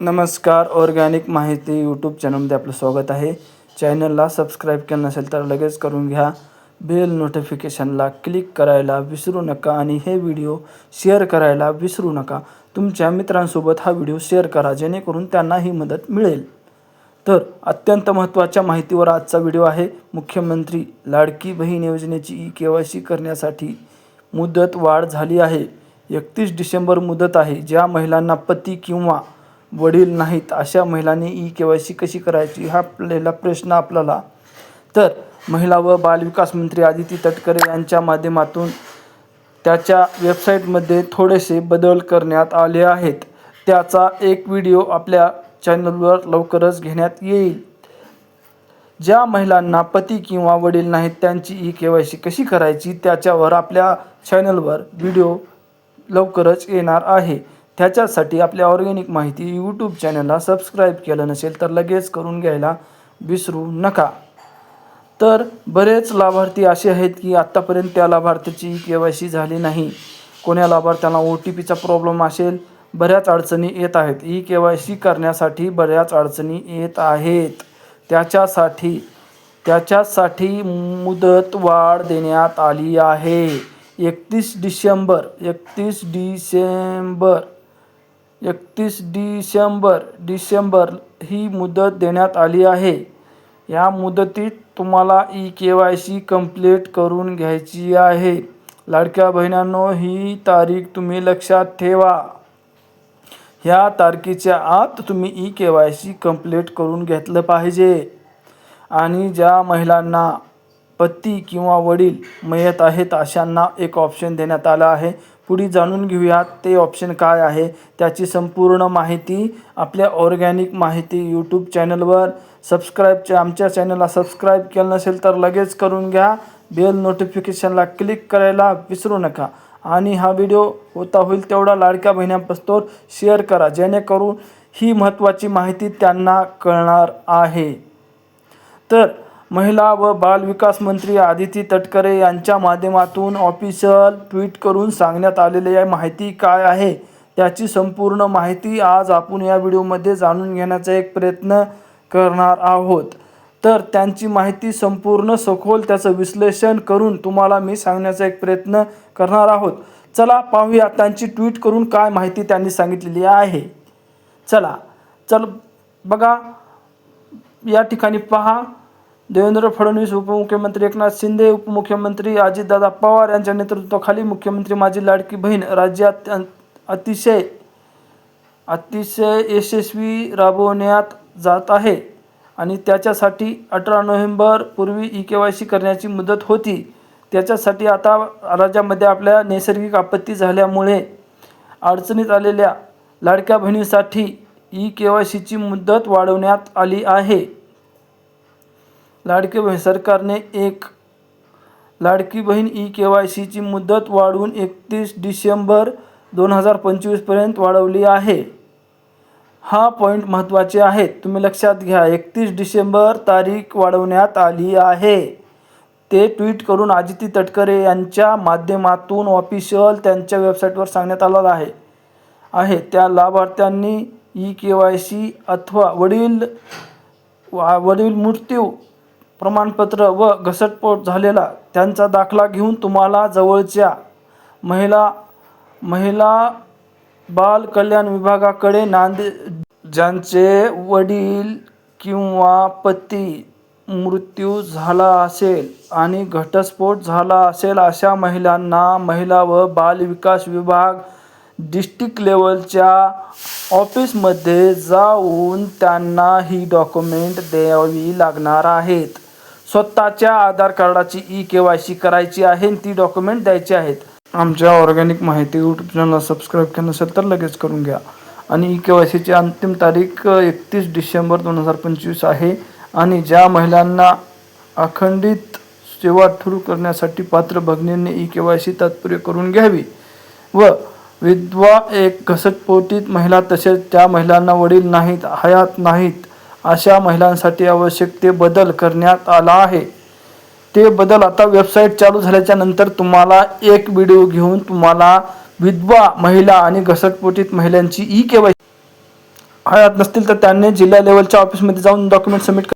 नमस्कार ऑरगॅनिक माहिती यूट्यूब चॅनलमध्ये आपलं स्वागत आहे. चॅनलला सबस्क्राईब केलं नसेल तर लगेच करून घ्या. बेल नोटिफिकेशनला क्लिक करायला विसरू नका आणि हे व्हिडिओ शेअर करायला विसरू नका. तुमच्या मित्रांसोबत हा व्हिडिओ शेअर करा जेणेकरून त्यांना ही मदत मिळेल. तर अत्यंत महत्त्वाच्या माहितीवर आजचा व्हिडिओ आहे. मुख्यमंत्री लाडकी बहीण योजनेची ई के वाय सी करण्यासाठी मुदत वाढ झाली आहे. एकतीस डिसेंबर मुदत आहे. ज्या महिलांना पती किंवा वडील नाहीत अशा महिलांनी ई के वाय सी कशी करायची हा आपल्याला प्रश्न आपल्याला. तर महिला व बालविकास मंत्री आदिती तटकरे यांच्या माध्यमातून त्याच्या वेबसाईटमध्ये थोडेसे बदल करण्यात आले आहेत. त्याचा एक व्हिडिओ आपल्या चॅनलवर लवकरच घेण्यात येईल. ज्या महिलांना पती किंवा वडील नाहीत त्यांची ई के वाय सी कशी करायची त्याच्यावर आपल्या चॅनलवर व्हिडिओ लवकरच येणार आहे. त्याच्यासाठी आपल्या ऑर्गेनिक माहिती यूट्यूब चॅनलला सबस्क्राईब केलं नसेल तर लगेच करून घ्यायला विसरू नका. तर बरेच लाभार्थी असे आहेत की आत्तापर्यंत त्या लाभार्थ्याची के वाय सी झाली नाही. कोण्या लाभार्थ्यांना ओ टी पीचा प्रॉब्लेम असेल? बऱ्याच अडचणी येत आहेत. ई के वाय सी करण्यासाठी बऱ्याच अडचणी येत आहेत. त्याच्यासाठी त्याच्यासाठी मुदत वाढ देण्यात आली आहे. एकतीस डिसेंबर एकतीस डिसेंबर. एकतीस डिसेंबर डिसेंबर ही मुदत देण्यात आली आहे. या मुदतीत तुम्हाला E K Y C complete करून घ्यायची आहे. लाडक्या बहिणांनो ही तारीख तुम्ही लक्षात ठेवा. ह्या तारखेच्या आत तुम्ही E K Y C complete करून घेतलं पाहिजे. आणि ज्या महिलांना पती किंवा वडील मयत आहेत अशांना एक ऑप्शन देण्यात आलं आहे. पुढे जाणून घेऊयात ते ऑप्शन काय आहे. त्याची संपूर्ण माहिती आपल्या ऑर्गॅनिक माहिती यूट्यूब चॅनलवर सबस्क्राईबच्या आमच्या चॅनलला सबस्क्राईब केलं नसेल तर लगेच करून घ्या. बेल नोटिफिकेशनला क्लिक करायला विसरू नका. आणि हा व्हिडिओ होता होईल तेवढा लाडक्या बहिण्यापासून शेअर करा. जेणेकरून ही महत्त्वाची माहिती त्यांना कळणार आहे. तर महिला व बाल विकास मंत्री आदिती तटकरे यांच्या माध्यमातून ऑफिशियल ट्विट करून सांगण्यात आलेली या माहिती काय आहे? त्याची संपूर्ण माहिती आज आपण या व्हिडिओमध्ये जाणून घेण्याचा एक प्रयत्न करणार आहोत. तर त्यांची माहिती संपूर्ण सखोल त्याचं विश्लेषण करून तुम्हाला मी सांगण्याचा एक प्रयत्न करणार आहोत. चला पाहूया त्यांची ट्विट करून काय माहिती त्यांनी सांगितलेली आहे. चला चल बघा या ठिकाणी पहा. देवेंद्र फडणवीस उपमुख्यमंत्री एकनाथ शिंदे उपमुख्यमंत्री अजितदादा पवार यांच्या नेतृत्वाखाली मुख्यमंत्री माझी लाडकी बहीण राज्यात अतिशय अतिशय यशस्वी राबवण्यात जात आहे आणि त्याच्यासाठी अठरा नोव्हेंबर पूर्वी ई के वाय सी करण्याची मुदत होती. त्याच्यासाठी आता राज्यामध्ये आपल्या नैसर्गिक आपत्ती झाल्यामुळे अडचणीत आलेल्या लाडक्या बहिणीसाठी ई के वाय सीची मुदत वाढवण्यात आली आहे. लाडकी बहीण सरकारने एक Ladki Bahin E K Y सीची मुदत वाढवून एकतीस डिसेंबर दोन हजार पंचवीसपर्यंत वाढवली आहे. हा पॉईंट महत्त्वाचे आहेत. तुम्ही लक्षात घ्या एकतीस डिसेंबर तारीख वाढवण्यात आली आहे. ते ट्विट करून आदिती तटकरे यांच्या माध्यमातून ऑफिशियल त्यांच्या वेबसाईटवर सांगण्यात आलेलं आहे. आहे. त्या लाभार्थ्यांनी ई के वाय सी अथवा वडील वा वडील मृत्यू प्रमाणपत्र व घसटपोट झालेला त्यांचा दाखला घेऊन तुम्हाला जवळच्या महिला महिला बाल कल्याण विभागाकडे नांदे. ज्यांचे वडील किंवा पती मृत्यू झाला असेल आणि घटस्फोट झाला असेल अशा महिलांना महिला व बाल विकास विभाग डिस्ट्रिक्ट लेवलच्या ऑफिसमध्ये जाऊन त्यांना ही डॉक्युमेंट द्यावी लागणार आहेत. स्वतःच्या आधार कार्डाची ई के वाय सी करायची आहे ती डॉक्युमेंट द्यायची आहेत. आमच्या ऑर्गॅनिक माहिती यूट्यूब चॅनलला सबस्क्राईब केलं नसेल तर लगेच करून घ्या. आणि ई के वाय सीची अंतिम तारीख एकतीस डिसेंबर दोन हजार पंचवीस आहे. आणि ज्या महिलांना अखंडित सेवा सुरू करण्यासाठी पात्र भगिनींनी ई के वाय सी तात्पर्य करून घ्यावी व विधवा एक घसटपोटीत महिला तसेच त्या महिलांना वडील नाहीत हयात नाहीत अशा महिलांसाठी आवश्यक ते बदल करण्यात आला आहे. ते बदल आता वेबसाईट चालू झाल्याच्यानंतर तुम्हाला एक व्हिडिओ घेऊन तुम्हाला विधवा महिला आणि घसटपोटीत महिलांची ई के हयात नसतील तर त्यांनी जिल्हा लेवलच्या ऑफिसमध्ये जाऊन डॉक्युमेंट सबमिट